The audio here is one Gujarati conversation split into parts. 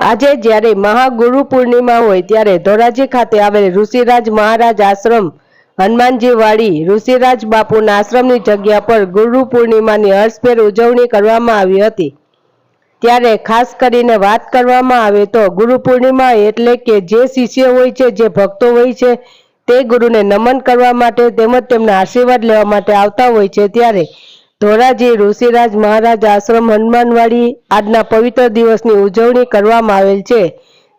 આજે જ્યારે મહાગુરુ પૂર્ણિમા હોય ત્યારે ધોરાજી ખાતે આવેલ ઋષિરાજ મહારાજ આશ્રમ હનુમાનજી વાડી ઋષિરાજ બાપુના આશ્રમની જગ્યા પર ગુરુ પૂર્ણિમાની હર્ષભેર ઉજવણી કરવામાં આવી હતી. ત્યારે ખાસ કરીને વાત કરવામાં આવે તો ગુરુ પૂર્ણિમા એટલે કે જે શિષ્ય હોય છે, જે ભક્તો હોય છે, તે ગુરુને નમન કરવા માટે તેમજ તેમના આશીર્વાદ લેવા માટે આવતા હોય છે. ત્યારે ધોરાજી ઋષિરાજ મહારાજ આશ્રમ હનુમાનવાડી આજના પવિત્ર દિવસની ઉજવણી કરવામાં આવેલ છે.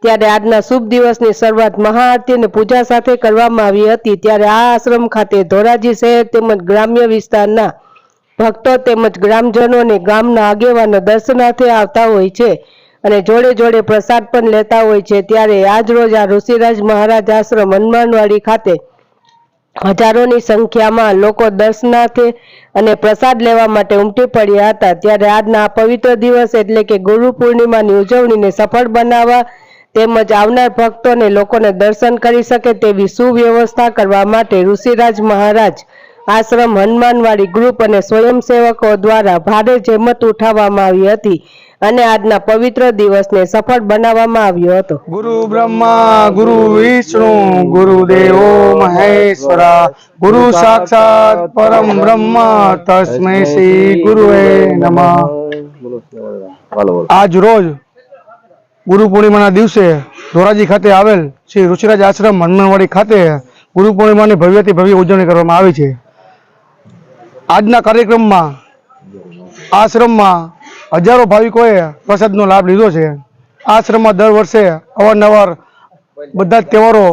ત્યારે આજના શુભ દિવસની શરૂઆત મહાઆરતી અને પૂજા સાથે કરવામાં આવી હતી. ત્યારે આ આશ્રમ ખાતે ધોરાજી શહેર તેમજ ગ્રામ્ય વિસ્તારના ભક્તો તેમજ ગ્રામજનો અને ગામના આગેવાનો દર્શનાર્થે આવતા હોય છે અને જોડે જોડે પ્રસાદ પણ લેતા હોય છે. ત્યારે આજ રોજ આ ઋષિરાજ મહારાજ આશ્રમ હનુમાનવાડી ખાતે હજારોની સંખ્યામાં લોકો દર્શનાર્થે અને પ્રસાદ લેવા માટે ઉમટી પડ્યા હતા. ત્યારે આજના પવિત્ર દિવસ એટલે કે ગુરુ પૂર્ણિમાની ઉજવણીને સફળ બનાવવા તેમજ આવનાર ભક્તોને લોકોને દર્શન કરી શકે તેવી સુવ્યવસ્થા કરવા માટે ઋષિરાજ મહારાજ આશ્રમ હનુમાનવાડી ગ્રુપ અને સ્વયંસેવકો દ્વારા ભારે જહેમત ઉઠાવવામાં આવી હતી. અને આજના પવિત્ર દિવસને સફળ બનાવવામાં આવ્યો હતો. ગુરુ બ્રહ્મા, ગુરુ વિષ્ણુ, ગુરુ મહેશ્વરા, ગુરુ સાક્ષાત પરમ બ્રહ્મા, તસ્મે શ્રી ગુરુએ નમઃ. આજ રોજ ગુરુ પૂર્ણિમાના દિવસે ધોરાજી ખાતે આવેલ શ્રી ઋષિરાજ આશ્રમ હનુમાનવાડી ખાતે ગુરુ પૂર્ણિમાની ભવ્યથી ભવ્ય ઉજવણી કરવામાં આવી છે. આજના કાર્યક્રમમાં, આશ્રમમાં હજારો ભાવિકોએ પ્રસાદનો લાભ લીધો છે. આશ્રમમાં દર વર્ષે અવારનવાર બધા જ તહેવારો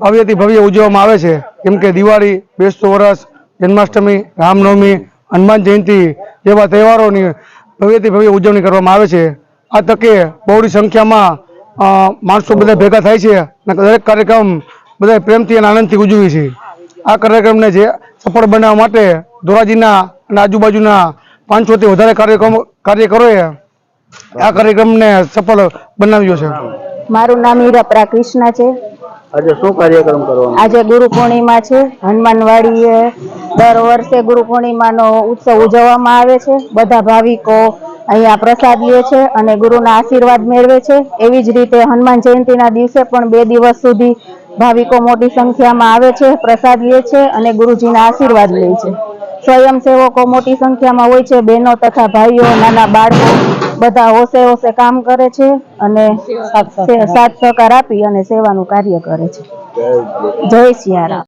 ભવ્યથી ભવ્ય ઉજવવામાં આવે છે. જેમ કે દિવાળી, બેસતું વરસ, જન્માષ્ટમી, રામનવમી, હનુમાન જયંતિ જેવા તહેવારોની ભવ્યથી ભવ્ય ઉજવણી કરવામાં આવે છે. આ તકે બહોળી સંખ્યામાં માણસો બધા ભેગા થાય છે અને દરેક કાર્યક્રમ બધા પ્રેમથી અને આનંદથી ઉજવીએ છીએ. આ કાર્યક્રમને જે સફળ બનાવવા માટે ધોરાજીના અને આજુબાજુના પાંચસોથી વધારે કાર્યક્રમ કાર્યકરોએ આ કાર્યક્રમને સફળ બનાવ્યો છે. મારું નામ હીરાપરા કૃષ્ણ છે. આજે શું કાર્યક્રમ કરવાનો? આજે ગુરુ પૂર્ણિમા છે. હનુમાનવાડીએ દર વર્ષે ગુરુ પૂર્ણિમાનો ઉત્સવ ઉજવવામાં આવે છે. બધા ભાવિકો અહીંયા પ્રસાદ લે છે અને ગુરુના આશીર્વાદ મેળવે છે. એવી જ રીતે હનુમાન જયંતિના દિવસે પણ બે દિવસ સુધી ભાવિકો મોટી સંખ્યામાં આવે છે પ્રસાદ લે છે અને ગુરુજીના આશીર્વાદ લે છે. સ્વયંસેવકો મોટી સંખ્યામાં હોય છે. બહેનો તથા ભાઈઓ નાના બાળકો બધા હોશે હોશે કામ કરે છે અને સાથ સહકાર આપી. અને સેવાનું કાર્ય કરે છે. જય સિયારામ.